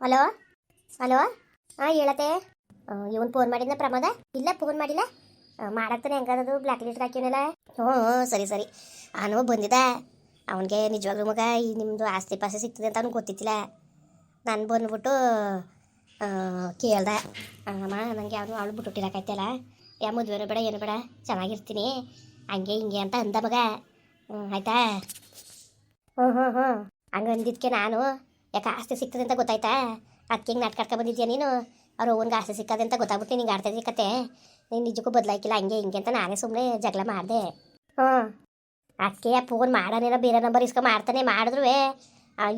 Hello hello ಹಾಂ ಹೇಳತ್ತೆ ಇವನ್ phone ಮಾಡಿದ್ನ Pramoda ಇಲ್ಲ phone ಮಾಡಿಲ್ಲ ಮಾಡಾಕ್ತಾನೆ ಹೆಂಗದದು ಬ್ಲ್ಯಾಕ್ ಲಿಸ್ಟ್ ಹಾಕಿನಲ್ಲ ಹ್ಞೂ ಸರಿ ಸರಿ ಅವನು ಬಂದಿದ್ದ ಅವನಿಗೆ ನಿಜವಾಗ್ಲೂ ಮಗ ಈ ನಿಮ್ಮದು ಆಸ್ತಿ ಪಾಸ್ತಿ ಸಿಗ್ತದೆ ಅಂತ ಅವ್ನಿಗೆ ಗೊತ್ತಿತ್ತಿಲ್ಲ ನಾನು ಬಂದ್ಬಿಟ್ಟು ಕೇಳ್ದೆ ಅಮ್ಮ ನನಗೆ ಅವನು ಅವಳು ಬಿಟ್ಟುಟ್ಟಿರಕೈತಲ್ಲ ಯಾ ಮದುವೆ ಬೇಡ ಏನು ಬೇಡ ಚೆನ್ನಾಗಿರ್ತೀನಿ ಹಂಗೆ ಹಿಂಗೆ ಅಂತ ಅಂದ ಮಗ ಆಯ್ತಾ ಹ್ಞೂ ಹ್ಞೂ ಹ್ಞೂ ನಾನು ಯಾಕೆ ಆಸ್ತಿ ಸಿಗ್ತದೆ ಅಂತ ಗೊತ್ತಾಯ್ತಾ? ಅದಕ್ಕೆ ಹಿಂಗೆ ನಾಟಕ ಬಂದಿದ್ಯಾ ನೀನು? ಅವ್ರು ಓನ್ಗೆ ಆಸ್ತಿ ಸಿಕ್ಕದೆ ಅಂತ ಗೊತ್ತಾಗ್ಬಿಟ್ಟು ನಿಂಗೆ ಆಡ್ತಾ ಕತೆ. ನೀನು ನಿಜಕ್ಕೂ ಬದಲಾಯ್ಕಿಲ್ಲ ಹಂಗೆ ಹಿಂಗೆ ಅಂತ ನಾನೇ ಸುಮ್ಮನೆ ಜಗಳ ಮಾಡಿದೆ. ಹ್ಞೂ ಅದಕ್ಕೆ ಫೋನ್ ಮಾಡೋನೇನೋ ಬೇರೆ ನಂಬರ್ ಇಸ್ಕೊ ಮಾಡ್ತಾನೆ ಮಾಡಿದ್ರು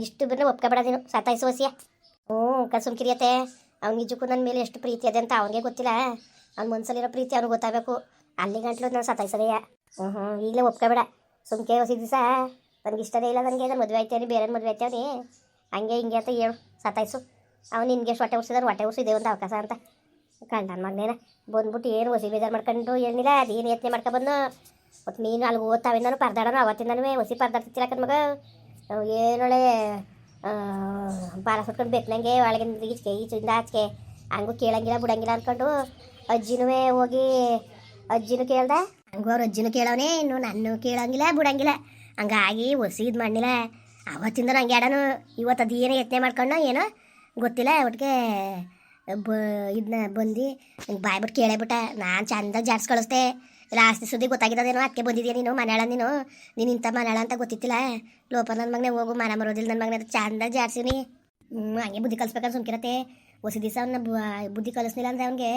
ಇಷ್ಟು ಬಂದರೆ ಒಪ್ಕೊಬೇಡ ನೀನು ಸತಾಯಿಸು ಹಸಿಯ ಹ್ಞೂ ಕಸುಮ್ಕಿರಿಯತ್ತೆ ಅವ್ನು ನಿಜಕ್ಕೂ ನನ್ನ ಮೇಲೆ ಎಷ್ಟು ಪ್ರೀತಿ ಅದೆ ಅಂತ ಅವನಿಗೆ ಗೊತ್ತಿಲ್ಲ. ಅವ್ನ ಮನ್ಸಲ್ಲಿರೋ ಪ್ರೀತಿ ಅವ್ನಿಗೆ ಗೊತ್ತಾಗಬೇಕು. ಅಲ್ಲಿ ಗಂಟಲು ನಾನು ಸತಾಯಿಸದೆಯ? ಹ್ಞೂ ಹ್ಞೂ ಈಗಲೇ ಒಪ್ಕೊಬೇಡ. ಸುಮ್ಕೆ ಹೊಸ ದಿವಸ. ನನಗೆ ಇಷ್ಟನೇ ಇಲ್ಲ ನನಗೆ, ನಾನು ಮದುವೆ ಆಯ್ತೇನೆ ಬೇರೆ ಮದುವೆ ಆಯ್ತೇವ್ರಿ ಹಂಗೆ, ಹಿಂಗೆ ಅಂತ ಹೇಳು, ಸತಾಯಿಸು. ಅವ್ನು ನಿನಗೆ ಎಷ್ಟು ಹೊಟ್ಟೆ ಉರ್ಸಿದಾರೆ, ಹೊಟ್ಟೆ ಉರ್ಸಿದೆ ಒಂದು ಅವಕಾಶ ಅಂತ. ಕಂಡ ನನ್ನ ಮಗನೇನ, ಬಂದ್ಬಿಟ್ಟು ಏನು ಹೊಸಿ ಬೇಜಾರು ಮಾಡ್ಕೊಂಡು ಏನಿಲ್ಲ, ಅದೇನು ಯತ್ನೆ ಮಾಡ್ಕೊಬಂದು ಮತ್ತು ನೀನು ಅಲ್ಲಿ ಓದ್ತಾವೆ ನಾನು ಪರ್ದಾಡೋನು ಅವತ್ತಿಂದನೂ ಹೊಸಿ ಪರ್ದಾಡ್ತಿಲ್ಲ ಕಣ್ ಮಗ. ಏನೊಳೆ ಬಾಲ ಸುಟ್ಕೊಂಡು ನನಗೆ ಒಳಗೆ ಈಚೆ ಈಚಿಂದ ಆಚೆ ಹಂಗೂ ಕೇಳಂಗಿಲ್ಲ, ಬಿಡಂಗಿಲ್ಲ ಅಂದ್ಕೊಂಡು ಅಜ್ಜಿನೂ ಹೋಗಿ ಅಜ್ಜಿನೂ ಕೇಳ್ದೆ. ಹಂಗೂ ಅವ್ರ ಅಜ್ಜಿನೂ ಕೇಳವನೇ, ಇನ್ನು ನಾನು ಕೇಳಂಗಿಲ್ಲ, ಬಿಡಂಗಿಲ್ಲ. ಹಂಗಾಗಿ ಒಸಿದ್ ಮಾಡಿಲ್ಲ ಅವತ್ತಿಂದ ನಂಗೆ ಎಡನು ಇವತ್ತು ಅದು ಏನೋ ಯತ್ನೆ ಮಾಡ್ಕೊಂಡು ಏನೋ ಗೊತ್ತಿಲ್ಲ ಒಟ್ಟಿಗೆ ಬ ಇದನ್ನ ಬಂದು ನಂಗೆ ಬಾಯ್ಬಿಟ್ಟು ಕೇಳೇಬಿಟ್ಟ. ನಾನು ಚಂದ ಜಾಡ್ಸ್ ಕಳಿಸ್ದೆ. ಲಾಸ್ಟ್ ಸುದ್ದಿ ಗೊತ್ತಾಗಿದ್ದೇನೋ ಅದಕ್ಕೆ ಬಂದಿದ್ಯಾ ನೀನು ಮನೆಯಳ ನೀನು? ನೀನು ಇಂಥ ಮನೆಯಳ ಅಂತ ಗೊತ್ತಿತ್ತಿಲ್ಲ. ಲೋಪ ನನ್ನ ಮಗನೇ ಹೋಗು ಮನೆ ಮರೋದಿಲ್ಲ ನನ್ನ ಮಗನೇ ಚಂದ ಜಾಡ್ಸಿನಿ ಹ್ಞೂ ಹಂಗೆ ಬುದ್ಧಿ ಕಲಿಸ್ಬೇಕಂತ ಸುಮ್ಕಿರತ್ತೆ. ಹೊಸ ದಿವಸ ಅವನ್ನ ಬುದ್ಧಿ ಕಲಿಸ್ಲಿಲ್ಲ ಅಂದರೆ ಅವನಿಗೆ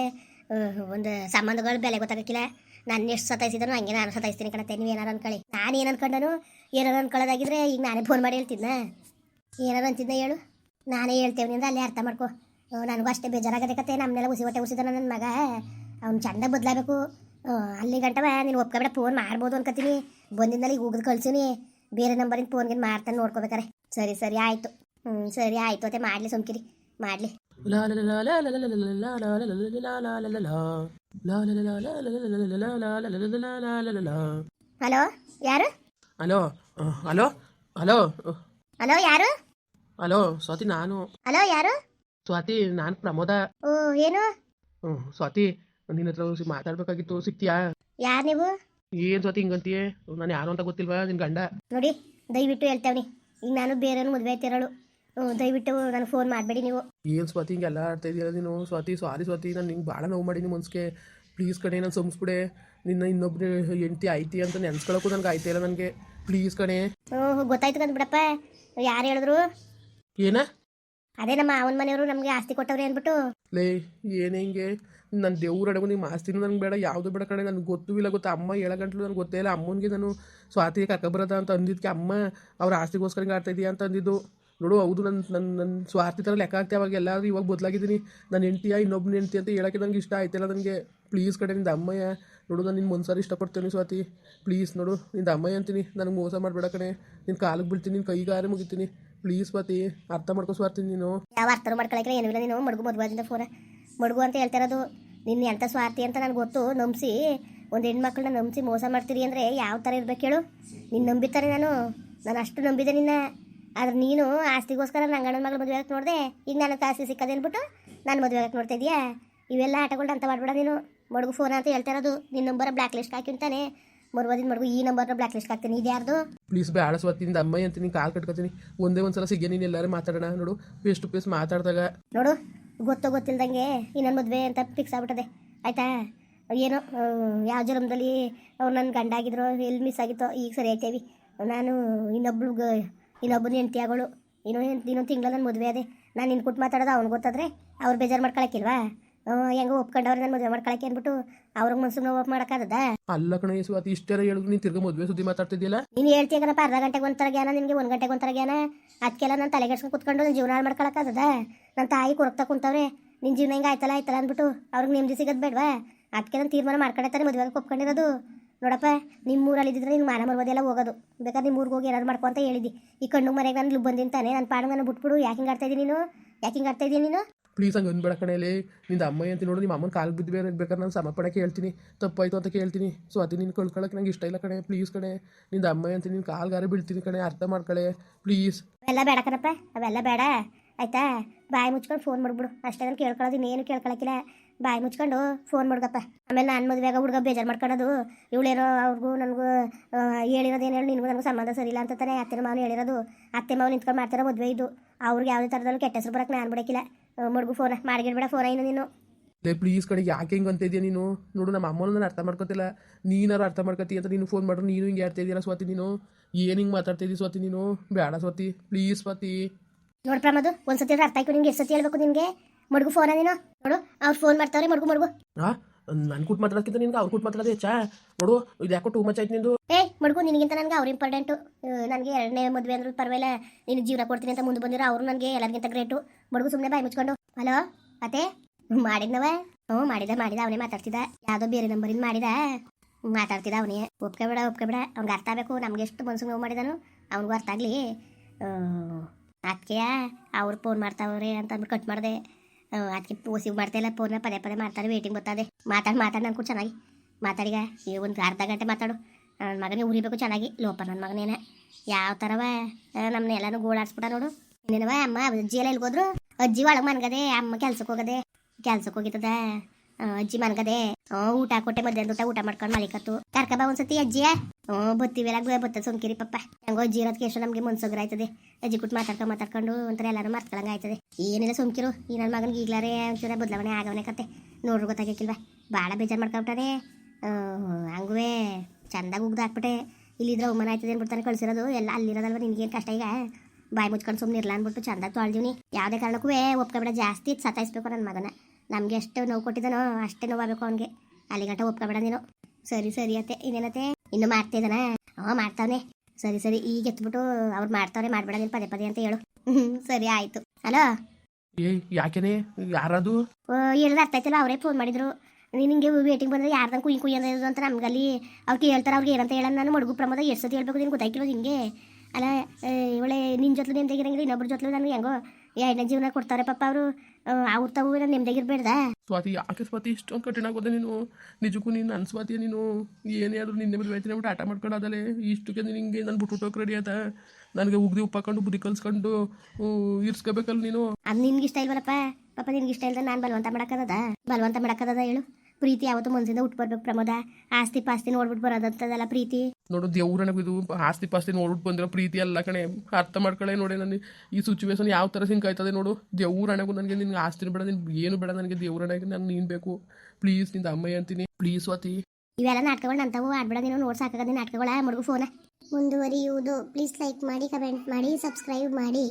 ಒಂದು ಸಂಬಂಧಗಳು ಬೆಲೆ ಗೊತ್ತಾಗಕ್ಕಿಲ್ಲ. ನಾನು ಎಷ್ಟು ಸತಾಯಿಸಿದನು ಹಂಗೆ ನಾನು ಸತಾಯಿಸ್ತೀನಿ ಕಣತ್ತೆ, ನೀವು ಏನಾರು ಅನ್ಕೊಳ್ಳಿ. ನಾನು ಏನು ಅನ್ಕೊಂಡನು ಏನಾರು ಅನ್ಕೊಳ್ಳೋದಾಗಿದ್ರೆ ಈಗ ನಾನೇ ಫೋನ್ ಮಾಡಿ ಹೇಳ್ತಿದ್ನ. ಏನಾರು ಅಂತಿದ್ದೆ ಹೇಳು. ನಾನೇ ಹೇಳ್ತೇವೆ ನಿಂದ, ಅಲ್ಲೇ ಅರ್ಥ ಮಾಡ್ಕೊ. ನನಗೂ ಅಷ್ಟೇ ಬೇಜಾರಾಗದೆ ಕತೆ ನಮ್ಮನ್ನೆಲ್ಲ ಉಸಿ ಹೊಟ್ಟೆ ಉಸಿದ ನನ್ನ ಮಗ. ಅವ್ನು ಚಂದ ಬದಲಾಗಬೇಕು. ಅಲ್ಲಿ ಗಂಟವ, ನೀನು ಒಪ್ಕೊಬೇಡ ಫೋನ್ ಮಾಡ್ಬೋದು ಅನ್ಕೋತೀನಿ ಬಂದಿಂದಲ್ಲಿ ಈಗ ಉಗಿದು ಕಳ್ಸೀನಿ. ಬೇರೆ ನಂಬರಿಂದ ಫೋನ್ಗೆ ಮಾಡ್ತಾನೆ ನೋಡ್ಕೋಬೇಕಾರೆ. ಸರಿ ಸರಿ, ಆಯಿತು. ಹ್ಞೂ ಸರಿ, ಆಯಿತು ಅತ್ತೆ, ಮಾಡಲಿ ಸುಮ್ಕಿರಿ. ಮಾಡಲಿ. ಹಲೋ ಯಾರು ಹಲೋ ಹಲೋ ಹಲೋ ಹಲೋ ಯಾರು ಹಲೋ ಸ್ವಾತಿ ನಾನು ಹಲೋ ಯಾರು ಸ್ವಾತಿ ನಾನು ಪ್ರಮೋದ ಓ ಏನು ಸ್ವಾತಿ ನಿನ್ನ ಹತ್ರ ಒಂದ್ ಸ್ವಲ್ಪ ಮಾತಾಡ್ಬೇಕಾಗಿತ್ತು ಸಿಗ್ತೀಯಾ ಯಾರು ನೀವು ಏನ್ ಸ್ವಾತಿ ಹಿಂಗಂತೀಯ ನಾನು ಯಾರು ಅಂತ ಗೊತ್ತಿಲ್ವಾ ನಿನ್ ಗಂಡ ನೋಡಿ ದಯವಿಟ್ಟು ಹೇಳ್ತಾವ್ನಿ ಈಗ ನಾನು ಬೇರೆಯವ್ರನ್ನ ಮದುವೆ ಆಯ್ತಿರೋಳು ದಯವಿಟ್ಟು ನನಗೆ ಫೋನ್ ಮಾಡಬೇಡಿ ನೀವು. ಏನು ಸ್ವಾತಿ ಹಿಂಗೆಲ್ಲ ಆಡ್ತಾ ಇದೀಯ ನೀನು? ಸ್ವಾತಿ ಸಾರಿ ಸ್ವಾತಿ ನಾನು ನಿಂಗೆ ಭಾಳ ನೋವು ಮಾಡೀನಿ ಮನ್ಸಿಗೆ. ಪ್ಲೀಸ್ ಕಣೆ ನಾನು ಸಂಸ್ಬಿಡೆ ನಿನ್ನ ಇನ್ನೊಬ್ರು ಹೆಂಡತಿ ಐತಿ ಅಂತ ನೆನ್ಸ್ಕೊಳಕ್ಕೂ ನನಗೆ ಆಯ್ತಾ ಇಲ್ಲ ನನಗೆ. ಪ್ಲೀಸ್ ಕಣೆ. ಹ್ಞೂ ಗೊತ್ತಾಯ್ತು ಕಂದ್ ಬಿಡಪ್ಪ ಯಾರು ಹೇಳಿದ್ರು? ಏನ? ಅದೇ ನಮ್ಮ ಅವನ ಮನೆಯವರು ನಮಗೆ ಆಸ್ತಿ ಕೊಟ್ಟವ್ರೆ ಅಂದ್ಬಿಟ್ಟು. ಲೇ ಏನೇ ಹಿಂಗೆ? ನನ್ನ ದೇವ್ರ ಅಡಗು ನಿಮ್ಮ ಆಸ್ತಿನೂ ನನಗೆ ಬೇಡ ಯಾವುದು ಬೇಡ ಕಣೆ. ನನಗೆ ಗೊತ್ತೂ ಇಲ್ಲ ಗೊತ್ತಾ ಅಮ್ಮ ಹೇಳ ಗಂಟ್ಲು ನನಗೆ ಗೊತ್ತೇ ಇಲ್ಲ. ಅಮ್ಮನಿಗೆ ನಾನು ಸ್ವಾತಿಗೆ ಕರ್ಕೊಬರದ ಅಂತ ಅಂದಿದ್ದಕ್ಕೆ ಅಮ್ಮ ಅವ್ರ ಆಸ್ತಿಗೋಸ್ಕರ ಹಿಂಗೆ ಆಡ್ತಾ ಇದೀಯ ಅಂತ ಅಂದಿದ್ದು. ನೋಡು, ಹೌದು ನನ್ನ ನನ್ನ ನನ್ನ ಸ್ವಾರ್ಥಿ ಥರ ಲೆಕ್ಕ ಆಗ್ತಾ ಅವಾಗ ಎಲ್ಲರೂ ಇವಾಗ ಬದಲಾಗಿದ್ದೀನಿ. ನನ್ನ ಹೆಂಡ್ತಿಯ ಇನ್ನೊಬ್ಬನ ಹೆಂಡತಿ ಅಂತ ಹೇಳೋಕ್ಕೆ ನನಗೆ ಇಷ್ಟ ಆಯ್ತಿಲ್ಲ ನನಗೆ. ಪ್ಲೀಸ್ ಕಡೆ ನಿಂದ ಅಮ್ಮಯ್ಯ. ನೋಡು, ನಾನು ನಿನ್ನ ಒಂದ್ಸಾರಿ ಇಷ್ಟಪಡ್ತೀನಿ ಸ್ವಾತಿ. ಪ್ಲೀಸ್ ನೋಡು, ನಿಂದ ಅಮ್ಮಯ್ಯ ಅಂತೀನಿ. ನನಗೆ ಮೋಸ ಮಾಡಬೇಡ ಕಣೆ. ನಿನ್ನ ಕಾಲಿಗೆ ಬೀಳ್ತೀನಿ ನಿನ್ನ ಕೈಗಾರೆ ಮುಗಿತೀನಿ. ಪ್ಲೀಸ್ ಸ್ವಾತಿ, ಅರ್ಥ ಮಾಡ್ಕೋ ಸ್ವಾತಿ ನೀನು. ಯಾವ ಅರ್ಥ ಮಾಡ್ಕೊಳಕ್ಕೆ ಏನಿಲ್ಲ ನೀನು. ಮಡುಗು ಮದುವೆದಿಂದ ಫೋನ ಮಡುಗು ಅಂತ ಹೇಳ್ತಾ ಇರೋದು ನಿನ್ನ ಎಂಥ ಸ್ವಾರ್ಥಿ ಅಂತ ನನಗೆ ಗೊತ್ತು. ನಂಬಿಸಿ, ಒಂದು ಹೆಣ್ಮಕ್ಳನ್ನ ನಂಬಿಸಿ ಮೋಸ ಮಾಡ್ತೀರಿ ಅಂದರೆ ಯಾವ ಥರ ಇರ್ಬೇಕು ಹೇಳು. ನಿನ್ನ ನಂಬಿತಾರೆ ನಾನು. ನಾನು ಅಷ್ಟು ನಂಬಿದೆ ನಿನ್ನ. ಆದ್ರೆ ನೀನು ಆಸ್ತಿಗೋಸ್ಕರ ನನ್ನ ಗಂಡನ ಮಗಳು ಮದುವೆ ಆಗಕ್ಕೆ ನೋಡಿದೆ ಈಗ ನನಗೆ ಆಸ್ತಿ ಸಿಕ್ಕದೆ ಅಂದ್ಬಿಟ್ಟು ನಾನು ಮದುವೆ ಆಗಕ್ಕೆ ನೋಡ್ತಾ ಇದೀಯಾ ಇವೆಲ್ಲ ಆಟಗಳು ಅಂತ ಮಾಡ್ಬೇಡ ನೀನು. ಮಡುಗು ಫೋನ್ ಅಂತ ಹೇಳ್ತಾ ಇರೋದು. ನಿನ್ನ ನಂಬರ್ ಬ್ಲ್ಯಾಕ್ ಲಿಸ್ಟ್ ಹಾಕಿಂತಾನೆ ಮರುವದಿನ ಮಡುಗು ಈ ನಂಬರ್ನ ಬ್ಲ್ಯಾಕ್ ಲಿಸ್ಟ್ ಹಾಕ್ತೀನಿ. ಇದು ಯಾರ್ದು ಪ್ಲೀಸ್ ಬೇಡ ಸ್ವತ್ತಿಂದ ಅಮ್ಮಯ್ಯ ಅಂತೀನಿ ಕಾಲ್ ಕಟ್ಕೊತೀನಿ. ಒಂದೇ ಒಂದ್ಸಲ ಸಿಗ್ಗೆ ನೀನು ಎಲ್ಲರೂ ಮಾತಾಡೋಣ. ನೋಡು ಫೇಸ್ ಟು ಫೇಸ್ ಮಾತಾಡಿದಾಗ. ನೋಡು ಗೊತ್ತೋ ಗೊತ್ತಿಲ್ದಂಗೆ ನನ್ನ ಮದುವೆ ಅಂತ ಫಿಕ್ಸ್ ಆಗ್ಬಿಟ್ಟದೆ. ಆಯ್ತಾ? ಏನೋ ಯಾವ ಜನ್ಮದಲ್ಲಿ ಅವ್ರು ನನ್ನ ಗಂಡ ಆಗಿದ್ರು ಎಲ್ಲಿ ಮಿಸ್ ಆಗಿತ್ತೋ ಈಗ ಸರಿ ಆಯ್ತೇವಿ. ನಾನು ಇನ್ನೊಬ್ಳು ಇನ್ನೊಬ್ಬನ ಹೆಂಡತಿ ಆಗೋಳು ಇನ್ನೂ ಇನ್ನೊಂದು ತಿಂಗಳ ನನ್ನ ಮದುವೆ ಅದೇ. ನಾನು ನಿನ್ನ ಕೊಟ್ಟು ಮಾತಾಡೋದು ಅವ್ನು ಗೊತ್ತಾದ್ರೆ ಅವ್ರು ಬೇಜಾರು ಮಾಡ್ಕೊಳಕ್ಕಿಲ್ವಾ? ಹೆಂಗೋ ಒಪ್ಕೊಂಡವ್ರು ನಾನು ಮದುವೆ ಮಾಡ್ಕೊಳಕ್ಕೆ ಅಂದ್ಬಿಟ್ಟು ಅವ್ರಿಗೆ ಮನ್ಸು ನೋವು ಮಾಡೋಕ್ಕಾಗದ ಅಲ್ಲ ಕಣ ಸ್ವಾತಿ ಇಷ್ಟೆಲ್ಲ ಹೇಳಿದ್ರು ನೀನು ತಿರ್ಗ ಮದುವೆ ಸುದ್ದಿ ಮಾತಾಡ್ತಿದ್ದಿಲ್ಲ ನೀನು ಹೇಳ್ತೀಯಗನಪ್ಪ ಅರ್ಧ ಗಂಟೆಗೆ ಒಂಥರ ಜ್ಞಾನ ನಿನಗೆ ಒಂದು ಗಂಟೆಗೆ ಒಂಥರ ಜ್ಞಾನ. ಅದಕ್ಕೆಲ್ಲ ನಾನು ತಲೆಗೆಡ್ಸ್ಕೊಂಡು ಕುತ್ಕೊಂಡು ನನ್ನ ಜೀವನ ಮಾಡ್ಕೊಳಕ್ಕಾಗದ ನನ್ನ ತಾಯಿ ಕೊರಗ್ತಾ ಕುಂತವ್ರೆ ನಿನ್ನ ಜೀವನ ಹಿಂಗೆ ಆಯ್ತಲ್ಲ ಆಯ್ತಲ್ಲ ಅಂದ್ಬಿಟ್ಟು ಅವ್ರಿಗೆ ನೆಮ್ಮದಿ ಸಿಗೋದು ಬೇಡವಾ? ಅದಕ್ಕೆ ನಾನು ತೀರ್ಮಾನ ಮಾಡ್ಕೊಂಡೇತಾನೆ ಮದುವೆಗೆ ಒಪ್ಕೊಂಡಿರೋದು. ನೋಡಪ್ಪ ನಿಮ್ಮ ಊರಲ್ಲಿ ಇದ್ದಿದ್ರೆ ನೀನು ಮನೆ ಮರ್ಬೋದೆಲ್ಲ ಹೋಗೋದು. ಬೇಕಾದ್ರೆ ನಿಮ್ಮ ಊರಿಗೆ ಹೋಗಿ ಏನಾದ್ರು ಮಾಡ್ಕೊ ಅಂತ ಹೇಳಿದ್ದಿ. ಈ ಕಣ್ಣು ಮನೆಗೆ ನಾನು ಬಂದಿಂತಾನೆ ನನ್ನ ಪಾಡ ನಾನು ಬಿಟ್ಬಿಡು. ಯಾಕೆ ಹಿಂಗೆ ಆಡ್ತಾ ಇದ್ದೀನಿ ನೀನು? ಯಾಕೆ ಹಿಂಗೆ ಆಡ್ತಾ ಇದ್ದೀನಿ ನೀನು? ಪ್ಲೀಸ್ ಹಂಗೆ ಬೇಡ ಕಣೇಲಿ ನಿಂದು ಅಮ್ಮ ಅಂತ ನೋಡು ನಿಮ್ಮ ಅಮ್ಮನ ಕಾಲು ಬಿದ್ದು ಬೇರೆ ಬೇಕಾದ್ರೆ ನಾನು ಸಮರ್ಪಣೆ ಹೇಳ್ತೀನಿ. ತಪ್ಪಾಯ್ತು ಅಂತ ಕೇಳ್ತೀನಿ. ಸ್ವಾತಿ ನೀನು ಕಳ್ಕೊಳಕ್ಕೆ ನಂಗೆ ಇಷ್ಟ ಇಲ್ಲ ಕಣೆ. ಪ್ಲೀಸ್ ಕಣೆ. ನಿಂದು ಅಮ್ಮ ಅಂತ ನಿನ್ನ ಕಾಲ್ಗಾರ ಬೀಳ್ತೀನಿ ಕಣೆ. ಅರ್ಥ ಮಾಡ್ಕೊಳ್ಳೆ ಪ್ಲೀಸ್ ಅವೆಲ್ಲ ಬೇಡ ಕಣಪ್ಪ. ಅವೆಲ್ಲ ಬೇಡ. ಆಯ್ತಾ? ಬಾಯಿ ಮುಚ್ಕೊಂಡು ಫೋನ್ ಮಾಡ್ಬಿಡು. ಅಷ್ಟೇ ನಾನು ಕೇಳ್ಕೊಳ್ಳೋದು ಇನ್ನೇನು ಕೇಳ್ಕೊಳಕ್ಕಿಲ್ಲ. ಬಾಯಿ ಮುಚ್ಕೊಂಡು ಫೋನ್ ಮಾಡ್ಕಪ್ಪ ಆಮೇಲೆ ನಾನು ಮದುವೆಗ ಹುಡುಗ ಬೇಜಾರು ಮಾಡ್ಕೊಳ್ಳೋದು ಇವಳೇನೋ ಅವ್ರಿಗೂ ನನಗೂ ಹೇಳಿರೋದು ಏನು ಹೇಳಿ ನಿನಗೂ ನನಗೂ ಸಂಬಂಧ ಸರಿ ಇಲ್ಲ ಅಂತ ತಾನೇ ಅತ್ತೆ ಮಾವನು ಹೇಳಿರೋದು. ಅತ್ತೆ ಮಾವ ನಿಂತ್ಕೊಂಡು ಮಾಡ್ತಾರೆ ಮದುವೆ ಇದು. ಅವ್ರಿಗೆ ಯಾವುದೇ ಥರದಲ್ಲೂ ಕೆಟ್ಟ ಹೆಸರು ಬರೋಕೆ ನಾನು ಬಿಡಕ್ಕಿಲ್ಲ ಮಡ್ಗು ಫೋನ ಮಾಡಿಗಿಡ್ಬೇಡ ಫೋನ ಇನ್ನು ನೀನು. ಲೇ ಪ್ಲೀಸ್ ಕಡೆ ಯಾಕೆ ಹಿಂಗೆ ಅಂತ ಇದೆಯಾ ನೀನು? ನೋಡು ನಮ್ಮ ಅಮ್ಮನ ನಾನು ಅರ್ಥ ಮಾಡ್ಕೊತಿಲ್ಲ. ನೀನಾರು ಅರ್ಥ ಮಾಡ್ಕೊತೀಯ ಅಂತ ನೀನು ಫೋನ್ ಮಾಡ್ರು ನೀನು ಹಿಂಗೆ ಆಡ್ತಾ ಇದೆಯಲ್ಲ ಸ್ವಾತಿ ನೀನು. ಏನು ಹಿಂಗೆ ಮಾತಾಡ್ತಾ ಇದೀಯ ಸ್ವಾತಿ ನೀನು? ಬೇಡ ಸ್ವಾತಿ ಪ್ಲೀಸ್ ಸ್ವಾತಿ. ಅದು ಒಂದ್ಸತಿ ಅರ್ಥ ಆಯ್ತು ನಿಂಗೆ ಎಷ್ಟು ಸತಿ ಹೇಳ್ಬೇಕು ನಿನಗೆ? ಮಡ್ಗು ಫೋನ್ ನೀನು ನೋಡು ಅವ್ರು ಫೋನ್ ಮಾಡ್ತಾವ್ರೆ ಮಡ್ಗು ಮಡ್ಗು. ನನ್ ನಾನು ಕೂಟ್ ಮಾತಾಡೋದಕ್ಕಿಂತ ನಿನ್ಗೆ ಅವ್ರ ಕೂಟ್ ಮಾತಾಡೋದು ಹೆಚ್ಚಾ? ನೋಡು ಇದು ಯಾಕೋ ಟೂ ಮಚ್ ಆಯ್ತು ನಿಂದು? ಏ ಮಡ್ಗು ನಿನಗಿಂತ ನನಗೆ ಅವ್ರು ಇಂಪಾರ್ಟೆಂಟು ನನಗೆ ಎರಡನೇ ಮದುವೆ ಅಂದ್ರೆ ಪರವಾಗಿಲ್ಲ. ನೀನು ಜೀವನ ಕೊಡ್ತೀನಿ ಅಂತ ಮುಂದೆ ಬಂದಿರೋ ಅವ್ರು ನನಗೆ ಎಲ್ಲರಿಗಿಂತ ಗ್ರೇಟು ಮಡ್ಗು ಸುಮ್ಮನೆ ಬಾಯಿ ಮುಚ್ಕೊಂಡು ಹಲೋ ಅತ್ತೆ ಮಾಡಿದ್ನವ? ಹ್ಞೂ ಮಾಡಿದ ಮಾಡಿದ ಅವನೇ ಮಾತಾಡ್ತಿದ್ದ. ಯಾವುದೋ ಬೇರೆ ನಂಬರಿಂದ ಮಾಡಿದ. ಮಾತಾಡ್ತಿದ್ದ ಅವನೇ. ಒಪ್ಕೊಬೇಡ ಒಪ್ಕೊಬೇಡ. ಅವ್ನಿಗೆ ಅರ್ಥ ಆಗಬೇಕು ನಮ್ಗೆ ಎಷ್ಟು ಮನ್ಸು ನೋವು ಮಾಡಿದಾನು ಅವ್ನಿಗೂ ಅರ್ಥ ಆಗಲಿ. ಅದಕ್ಕೆ ಅವ್ರು ಫೋನ್ ಮಾಡ್ತಾವ್ರೆ ಅಂತ ಅಂದ್ಬಿಟ್ಟು ಕಟ್ ಮಾಡಿದೆ. ಅದಕ್ಕೆ ರಿಸೀವ್ ಮಾಡ್ತಾ ಇಲ್ಲ ಫೋನ್ನ ಪದೇ ಪದೇ ಮಾಡ್ತಾರೆ ವೇಟಿಂಗ್ ಬರ್ತದೆ. ಮಾತಾಡಿ ಮಾತಾಡಿ ನಾನು ಕೂಡ ಚೆನ್ನಾಗಿ. ಮಾತಾಡಿಗ ಈ ಒಂದು ಅರ್ಧ ಗಂಟೆ ಮಾತಾಡು. ನನ್ನ ಮಗನಿಗೆ ಉರಿಬೇಕು ಚೆನ್ನಾಗಿ. ಲೋಪ ನನ್ನ ಮಗನೇನ ಯಾವ ಥರವ ನಮ್ಮನ್ನ ಎಲ್ಲಾನು ಗೋಳಾಡ್ಸ್ಬಿಟ್ಟ ನೋಡು. ಇನ್ನೇನವ ಅಮ್ಮ, ಅಜ್ಜಿ ಎಲ್ಲ ಹೋದ್ರು ಅಜ್ಜಿ ಒಳಗೆ ಮನ್ಗದೆ, ಅಮ್ಮ ಕೆಲ್ಸಕ್ಕೆ ಹೋಗದೆ. ಕೆಲ್ಸಕ್ಕೆ ಹೋಗಿತ್ತದ ಅಜ್ಜಿ ಮನ್ಗದೆ. ಊಟ ಕೊಟ್ಟೆ ಮಧ್ಯಾಹ್ನ ಊಟ ಊಟ ಮಾಡ್ಕೊಂಡು ಮಲಿಕತ್ತು. ಬಾ ಒಂದ್ಸತಿ ಅಜ್ಜಿಯ. ಹ್ಞೂ ಬತ್ತಿವೆಲ್ಲ ಬತ್ತ ಸೋಂಕಿರಿ ಪಪ್ಪ. ಹಂಗೋ ಅಜ್ಜಿ ಇರೋದಕ್ಕೆ ಎಷ್ಟು ನಮಗೆ ಮನ್ಸೋಗ್ರ ಆಯ್ತದೆ ಅಜ್ಜಿ ಕುಟ್ ಮಾತಾಡ್ಕೊಂಡು ಮಾತಾಡ್ಕೊಂಡು ಒಂಥರ ಎಲ್ಲರೂ ಮರ್ತ್ಕೊಳಂಗೆ ಆಯ್ತದೆ ಏನಿಲ್ಲ ಸೋಂಕಿರು ಈ ನನ್ನ ಮಗನಿಗೆ ಈಗಲಾರೇ ಒಂಚೂರ ಬದಲಾವಣೆ ಆಗವನೆ ಕತೆ. ನೋಡ್ರು ಗೊತ್ತಾಗಿಲ್ವಾ ಭಾಳ ಬೇಜಾರು ಮಾಡ್ಕೊಂಬಿಟ್ಟಾರೆ. ಹಂಗುವೆ ಚಂದಾಗಿ ಉಗ್ದು ಹಾಕ್ಬಿಟ್ಟೆ ಇಲ್ಲಿದ್ರೆ ಉಮ್ಮನ ಆಯ್ತದೆ ಅನ್ಬಿಡ್ತಾನೆ ಕಳ್ಸಿರೋದು. ಎಲ್ಲ ಅಲ್ಲಿರೋದಲ್ವ ನಿನ್ಗೇನು ಕಷ್ಟ ಈಗ? ಬಾಯಿ ಮುಚ್ಕೊಂಡು ಸುಮ್ಮನೆ ಇರ್ಲ ಅಂದ್ಬಿಟ್ಟು ಚಂದ ತೊಳ್ದೀವಿ ಯಾವುದೇ ಕಾರಣಕ್ಕೂ ಒಪ್ಕೊಬೇಡ. ಜಾಸ್ತಿ ಸತಾಯಿಸ್ಬೇಕು ನನ್ನ ಮಗನ. ನಮಗೆ ಎಷ್ಟು ನೋವು ಕೊಟ್ಟಿದ್ದಾನೋ ಅಷ್ಟೇ ನೋವಾಗಬೇಕು ಅವನಿಗೆ. ಅಲ್ಲಿ ಗಂಟ ಒಪ್ಕೊಬೇಡ ನೀನು. ಸರಿ ಸರಿ ಅತ್ತೆ. ಇನ್ನೇನತ್ತೆ? ಇನ್ನು ಮಾಡ್ತಿದ್ದಾನ ಹ್ಞೂ ಮಾಡ್ತಾವನೆ. ಸರಿ ಸರಿ. ಈಗ ಎತ್ಬಿಟ್ಟು ಅವ್ರು ಮಾಡ್ತಾವ್ರೆ ಮಾಡ್ಬೇಡ ನೀನು ಪದೇ ಪದೇ ಅಂತ ಹೇಳು. ಹ್ಞೂ ಸರಿ ಆಯ್ತು. ಅಲೋ? ಏ ಯಾಕೆನೆ? ಯಾರದು? ಹೇಳಿದ್ರೆ ಅರ್ಥ ಆಯ್ತಲ್ಲ ಅವರೇ ಫೋನ್ ಮಾಡಿದ್ರು. ನಿನಗೆ ವೇಟಿಂಗ್ ಬಂದ್ರೆ ಯಾರ್ದಂಗೆ ಕುಯ್ ಕುಯ್ ಅನ್ನೋದು ಅಂತ ನಮ್ಗಲ್ಲಿ ಅವ್ರು ಹೇಳ್ತಾರೆ ಅವ್ರಿಗೆ ಏನಂತ ಹೇಳ ನಾನು ಮಡುಗು ಪ್ರಮೋದ ಎಷ್ಟು ಸತಿ ಹೇಳ್ಬೇಕು ನಿನ್ಗೆ ಗೊತ್ತಾಯ್ತಿರೋದು ಹಿಂಗೆ ಅಲ್ಲ ಇವಳೆ ನಿನ್ನ ಜೊತೆ ನಿಂತಾಗಿರಂಗಿಲ್ಲ ಇನ್ನೊಬ್ರ ಜೊತೆ ನನಗೆ ಹೆಂಗೋ ಎರಡನೇ ಜೀವನ ಕೊಡ್ತಾರೆ ಪಾಪ ಅವರು. ಅವ್ರ ತಾವು ನಾನು ನೆಮ್ಮದಿಗಿರ್ಬೇಡ್ದ ಸ್ವಾತಿ ಯಾಕೆ ಸ್ವಾತಿ ಇಷ್ಟೊಂದು ಕಠಿಣ ಆಗೋದೆ ನೀನು? ನಿಜಕ್ಕೂ ನೀನು ನನ್ನ ಸ್ವಾತಿ ನೀನು? ಏನೇ ಆದರೂ ನಿನ್ನೆ ಮೇಲೆ ಬೈತೀನಿ ಬಿಟ್ಟು ಆಟ ಮಾಡ್ಕೊಳ್ಳೋದಲ್ಲೇ ಇಷ್ಟಕ್ಕೆ ನಿನಗೆ ನಾನು ಬಿಟ್ಟು ರೆಡಿ ಆಯ್ತಾ? ನನಗೆ ಉಗ್ದಿ ಉಪ್ಪಾಕೊಂಡು ಬುದ್ಧಿ ಕಲ್ಸ್ಕೊಂಡು ಇರ್ಸ್ಕೋಬೇಕಲ್ಲ ನೀನು? ಅದು ನಿನ್ಗೆ ಇಷ್ಟ ಇಲ್ವಲ್ಲಪ್ಪ? ಪಾಪ ನಿನ್ಗೆ ಇಷ್ಟ ಇಲ್ದ ನಾನು ಬಲವಂತ ಮಾಡಕ್ಕದ ಬಲವಂತ ಮಾಡಕ್ಕದ ಹೇಳು. ಪ್ರೀತಿ ಯಾವತ್ತು ಮನಸ್ಸಿಂದ ಹುಟ್ಟು ಬರ್ಬೇಕು ಪ್ರಮೋದ. ಆಸ್ತಿ ಪಾಸ್ತಿ ನೋಡ್ಬಿಟ್ಟು ಬರೋದಂತದಲ್ಲ ಪ್ರೀತಿ. ನೋಡು ದೇವ್ರ ಇದು ಆಸ್ತಿ ಪಾಸ್ತಿ ನೋಡ್ಬಿಟ್ಟು ಬಂದಿರೋ ಪ್ರೀತಿ ಅಲ್ಲ ಕಣೆ. ಅರ್ಥ ಮಾಡ್ಕೊಳ್ಳೆ ನೋಡಿ ನನಗೆ ಈ ಸಿಚುವೇಶನ್ ಯಾವ ಥರ ಸಿಂಕ್ ಆಯ್ತದೆ ನೋಡು. ದೇವ್ರಣೆಗೂ ನನಗೆ ನಿನ್ಗೆ ಆಸ್ತಿ ಬೇಡ ನಿನ್ ಏನು ಬೇಡ ನನಗೆ ದೇವ್ರಣೆಗೆ ನಾನು ನೀನು ಬೇಕು. ಪ್ಲೀಸ್ನಿಂದ ಅಮ್ಮಯ್ಯ ಅಂತೀನಿ. ಪ್ಲೀಸ್ ಸ್ವಾತಿ. ಇವೆಲ್ಲ ನಾಟಕಗಳು ನಂತವು. ಆಡ್ಬೇಡ ನೀನು ನೋಡ್ಸ್ ಹಾಕದ ನಾಟಕಗಳ ಮಡುಗು ಫೋನ ಮುಂದುವರಿಯುವುದು. ಪ್ಲೀಸ್ ಲೈಕ್ ಮಾಡಿ ಕಮೆಂಟ್ ಮಾಡಿ ಸಬ್ಸ್ಕ್ರೈಬ್ ಮಾಡಿ.